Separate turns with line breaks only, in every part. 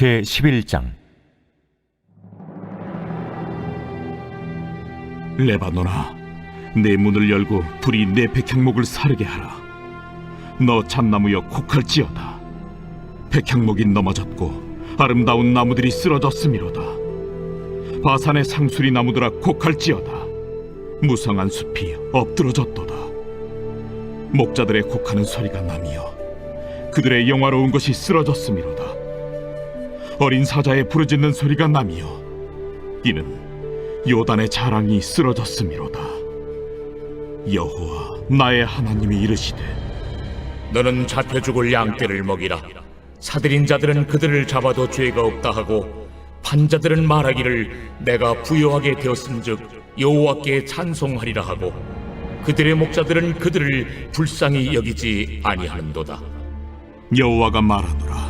제 11장
레바노나, 내 문을 열고 불이 내 백향목을 사르게 하라. 너 잣나무여 곡할지어다. 백향목이 넘어졌고 아름다운 나무들이 쓰러졌음이로다. 바산의 상수리 나무들아 곡할지어다. 무성한 숲이 엎드러졌도다. 목자들의 곡하는 소리가 나며 그들의 영화로운 것이 쓰러졌음이로다. 어린 사자의 부르짖는 소리가 나며 이는 요단의 자랑이 쓰러졌음이로다. 여호와 나의 하나님이 이르시되
너는 잡혀 죽을 양떼를 먹이라. 사들인 자들은 그들을 잡아도 죄가 없다 하고 판자들은 말하기를 내가 부요하게 되었은즉 여호와께 찬송하리라 하고 그들의 목자들은 그들을 불쌍히 여기지 아니하는도다.
여호와가 말하노라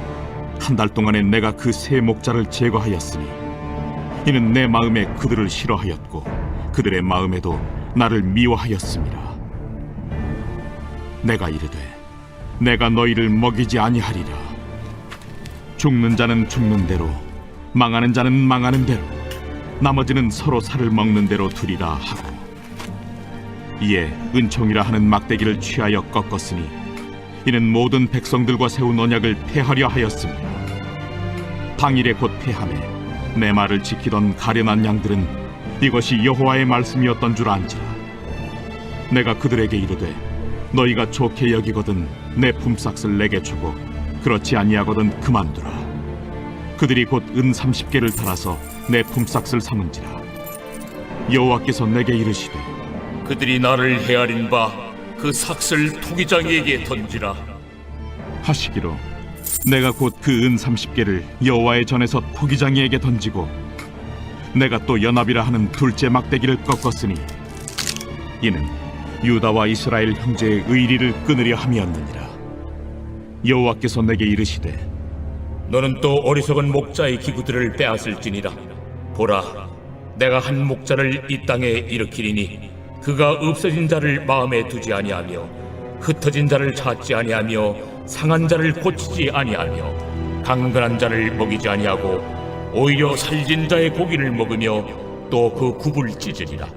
한 달 동안에 내가 그 세 목자를 제거하였으니 이는 내 마음에 그들을 싫어하였고 그들의 마음에도 나를 미워하였습니다. 내가 이르되 내가 너희를 먹이지 아니하리라. 죽는 자는 죽는 대로 망하는 자는 망하는 대로 나머지는 서로 살을 먹는 대로 두리라 하고 이에 은총이라 하는 막대기를 취하여 꺾었으니 이는 모든 백성들과 세운 언약을 폐하려 하였습니다. 당일에 곧 폐함에 내 말을 지키던 가련한 양들은 이것이 여호와의 말씀이었던 줄 안지라. 내가 그들에게 이르되 너희가 좋게 여기거든 내 품삯을 내게 주고 그렇지 아니하거든 그만두라. 그들이 곧 은 삼십 개를 달아서 내 품삯을 삼은지라. 여호와께서 내게 이르시되
그들이 나를 헤아린 바 그 삭슬 토기장이에게 던지라.
하시기로 내가 곧 그은 삼십 개를 여호와의 전에서 토기장이에게 던지고 내가 또 연합이라 하는 둘째 막대기를 꺾었으니 이는 유다와 이스라엘 형제의 의리를 끊으려 함이었느니라 여호와께서 내게 이르시되
너는 또 어리석은 목자의 기구들을 빼앗을지니라. 보라, 내가 한 목자를 이 땅에 일으키리니 그가 없어진 자를 마음에 두지 아니하며 흩어진 자를 찾지 아니하며 상한 자를 고치지 아니하며 강건한 자를 먹이지 아니하고 오히려 살진 자의 고기를 먹으며 또 그 굽을 찢으리라.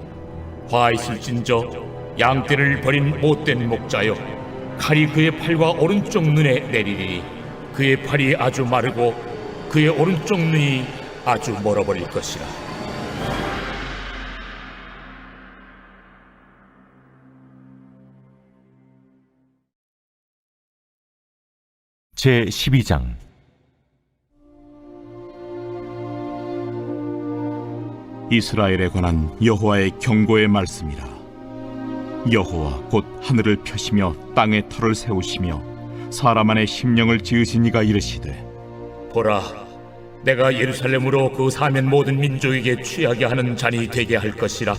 화 있을진저 양떼를 버린 못된 목자여 칼이 그의 팔과 오른쪽 눈에 내리리니 그의 팔이 아주 마르고 그의 오른쪽 눈이 아주 멀어버릴 것이라.
제 12장
이스라엘에 관한 여호와의 경고의 말씀이라 여호와 곧 하늘을 펴시며 땅에 터를 세우시며 사람 안에 심령을 지으신 이가 이르시되
보라, 내가 예루살렘으로 그 사면 모든 민족에게 취하게 하는 잔이 되게 할 것이라.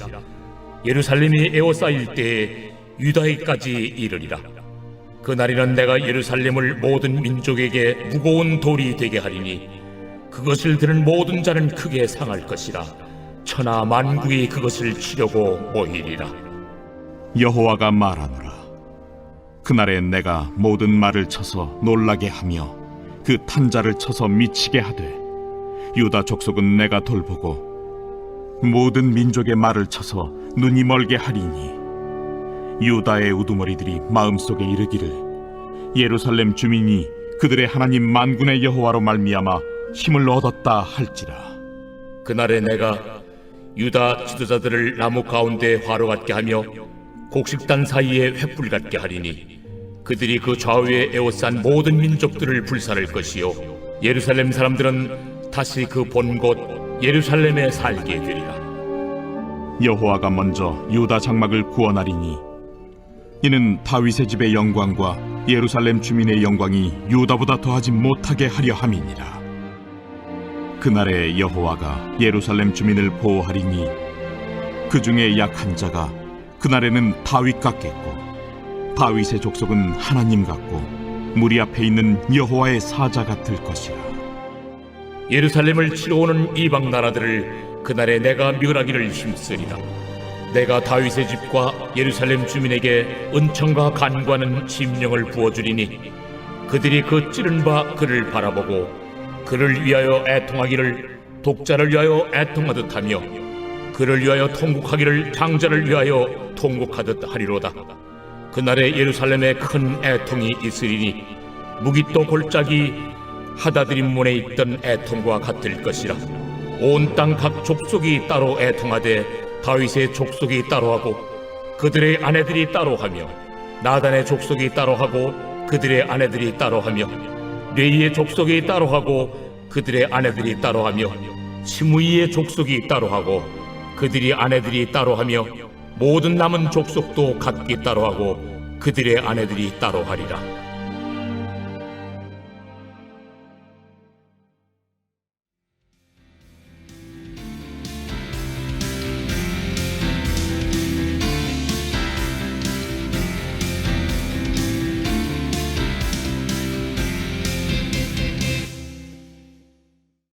예루살렘이 에워싸일 때에 유다에까지 이르리라. 그날에는 내가 예루살렘을 모든 민족에게 무거운 돌이 되게 하리니 그것을 들은 모든 자는 크게 상할 것이라. 천하 만국이 그것을 치려고 모이리라.
여호와가 말하노라 그날에 내가 모든 말을 쳐서 놀라게 하며 그 탄자를 쳐서 미치게 하되 유다 족속은 내가 돌보고 모든 민족의 말을 쳐서 눈이 멀게 하리니 유다의 우두머리들이 마음속에 이르기를 예루살렘 주민이 그들의 하나님 만군의 여호와로 말미암아 힘을 얻었다 할지라.
그날에 내가 유다 지도자들을 나무 가운데 화로 같게 하며 곡식단 사이에 횃불 같게 하리니 그들이 그 좌우에 에워싼 모든 민족들을 불살할 것이요 예루살렘 사람들은 다시 그 본 곳 예루살렘에 살게 되리라.
여호와가 먼저 유다 장막을 구원하리니 이는 다윗의 집의 영광과 예루살렘 주민의 영광이 유다보다 더하지 못하게 하려 함이니라 그날에 여호와가 예루살렘 주민을 보호하리니 그 중에 약한 자가 그날에는 다윗 같겠고 다윗의 족속은 하나님 같고 무리 앞에 있는 여호와의 사자 같을 것이라
예루살렘을 치러 오는 이방 나라들을 그날에 내가 멸하기를 힘쓰리라. 내가 다윗의 집과 예루살렘 주민에게 은총과 간구하는 심령을 부어주리니 그들이 그 찌른 바 그를 바라보고 그를 위하여 애통하기를 독자를 위하여 애통하듯 하며 그를 위하여 통곡하기를 장자를 위하여 통곡하듯 하리로다. 그날에 예루살렘에 큰 애통이 있으리니 무기또 골짜기 하다드림 문에 있던 애통과 같을 것이라 온 땅 각 족속이 따로 애통하되 다윗의 족속이 따로 하고 그들의 아내들이 따로 하며 나단의 족속이 따로 하고 그들의 아내들이 따로 하며 레이의 족속이 따로 하고 그들의 아내들이 따로 하며 시므이의 족속이 따로 하고 그들이 아내들이 따로 하며 모든 남은 족속도 각기 따로 하고 그들의 아내들이 따로 하리라